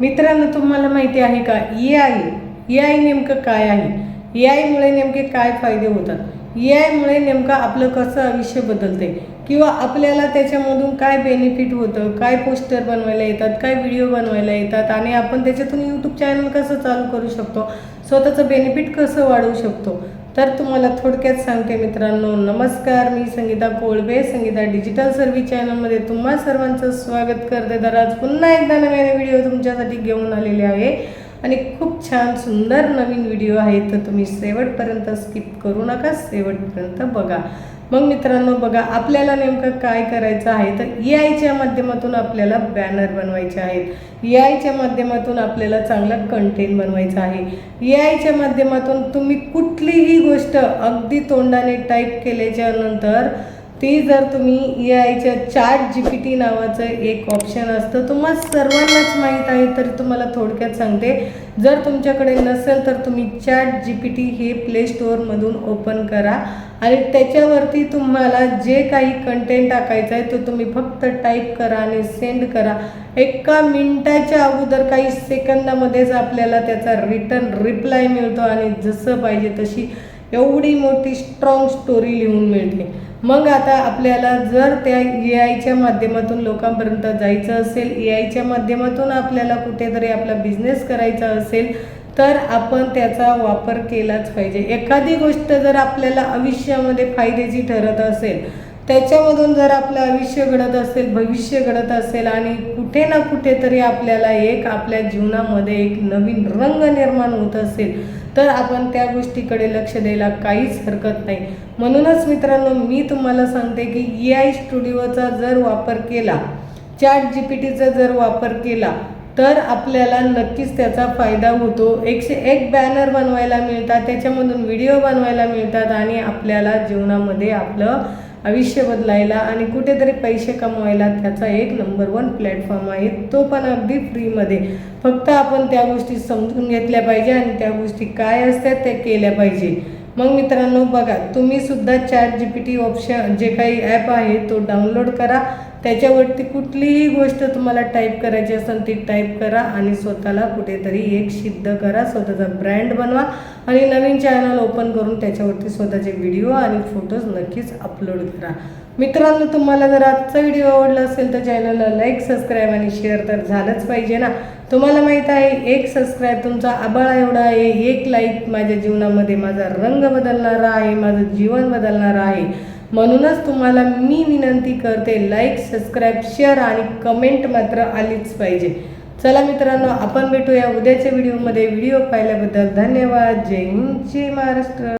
मित्रांनो तुम्हाला माहिती आहे का? ए आय ए आय नेमकं काय आहे? ए आयमुळे नेमके काय फायदे होतात? ए आयमुळे नेमकं आपलं कसं आयुष्य बदलते किंवा आपल्याला त्याच्यामधून काय बेनिफिट होतं? काय पोस्टर बनवायला येतात? काय व्हिडिओ बनवायला येतात? आणि आपण त्याच्यातून यूट्यूब चॅनल कसं चालू करू शकतो? स्वतःचं बेनिफिट कसं वाढवू शकतो? तर तुम्हाला थोडक्यात सांगते मित्रांनो नमस्कार मी संगीता कोळबे संगीता डिजिटल सर्व्हिस चॅनलमध्ये तुम्हा सर्वांचं स्वागत करते. तर आज पुन्हा एकदा नव्याने व्हिडिओ तुमच्यासाठी घेऊन आलेले आहे. आणि खूप छान सुंदर नवीन व्हिडिओ आहे तर तुम्ही शेवटपर्यंत स्किप करू नका शेवटपर्यंत बघा. मग मित्रांनो बघा आपल्याला नेमकं काय करायचं आहे तर ए आयच्या माध्यमातून आपल्याला बॅनर बनवायचे आहेत. ए आयच्या माध्यमातून आपल्याला चांगलं कंटेंट बनवायचं आहे. ए आयच्या माध्यमातून तुम्ही कुठलीही गोष्ट अगदी तोंडाने टाईप केल्याच्यानंतर ती जर तुम्ही ए आयच्या चॅट जी पी टी नावाचं एक ऑप्शन असतं तुम्हाला सर्वांनाच माहीत आहे तर तुम्हाला थोडक्यात सांगते. जर तुमच्याकडे नसेल तर तुम्ही चॅट जी पी टी हे प्ले स्टोअरमधून ओपन करा. आणि त्याच्यावरती तुम्हाला जे काही कंटेंट टाकायचं आहे तो तुम्ही फक्त टाईप करा आणि सेंड करा. एका मिनटाच्या अगोदर काही सेकंदामध्येच आपल्याला त्याचा रिटर्न रिप्लाय मिळतो आणि जसं पाहिजे तशी एवढी मोठी स्ट्रॉंग स्टोरी लिहून मिळते. मग आता आपल्याला जर त्या ए आयच्या माध्यमातून लोकांपर्यंत जायचं असेल ए आयच्या माध्यमातून आपल्याला कुठेतरी आपला बिझनेस करायचा असेल तर आपण त्याचा वापर केलाच पाहिजे. एखादी गोष्ट जर आपल्याला आयुष्यामध्ये फायद्याची ठरत असेल त्याच्यामधून जर आपलं आयुष्य घडत असेल भविष्य घडत असेल आणि कुठे ना कुठेतरी आपल्याला एक आपल्या जीवनामध्ये एक नवीन रंग निर्माण होत असेल तर आपण त्या गोष्टीकडे लक्ष द्यायला काहीच हरकत नाही. म्हणूनच मित्रांनो मी तुम्हाला सांगते की ए आय स्टुडिओचा जर वापर केला चॅट जी पी टीचा जर वापर केला तर आपल्याला नक्कीच त्याचा फायदा होतो. एकशे एक बॅनर बनवायला मिळतात त्याच्यामधून व्हिडिओ बनवायला मिळतात आणि आपल्याला जीवनामध्ये आपलं आयुष्य बदलायला आणि कुठेतरी पैसे कमवायला त्याचा एक नंबर वन प्लॅटफॉर्म आहे. तो पण अगदी फ्रीमध्ये फक्त आपण त्या गोष्टी समजून घेतल्या पाहिजे आणि त्या गोष्टी काय असतात त्या केल्या पाहिजे. मग मित्रांनो बघा तुम्ही सुद्धा chat G P T option जे काही ॲप आहे तो डाउनलोड करा. त्याच्यावरती कुठलीही गोष्ट तुम्हाला टाईप करायची असेल ती टाईप करा आणि स्वतःला कुठेतरी एक सिद्ध करा. स्वतःचा ब्रँड बनवा आणि नवीन चॅनल ओपन करून त्याच्यावरती स्वतःचे व्हिडिओ आणि फोटोज नक्कीच अपलोड करा. मित्रांनो तुम्हाला जर आजचा व्हिडिओ आवडला असेल तर चॅनलला लाईक सबस्क्राईब आणि शेअर तर झालंच पाहिजे ना? तुम्हाला माहीत आहे एक सबस्क्राईब तुमचा आबाळा एवढा आहे एक लाईक माझ्या जीवनामध्ये माझा रंग बदलणारा आहे माझं जीवन बदलणारं आहे. म्हणूनच तुम्हाला मी विनंती करते लाईक सबस्क्राईब शेअर आणि कमेंट मात्र आलीच पाहिजे. चला मित्रांनो आपण भेटूया उद्याच्या व्हिडिओमध्ये व्हिडिओ पाहिल्याबद्दल धन्यवाद. जय हिंद जय महाराष्ट्र.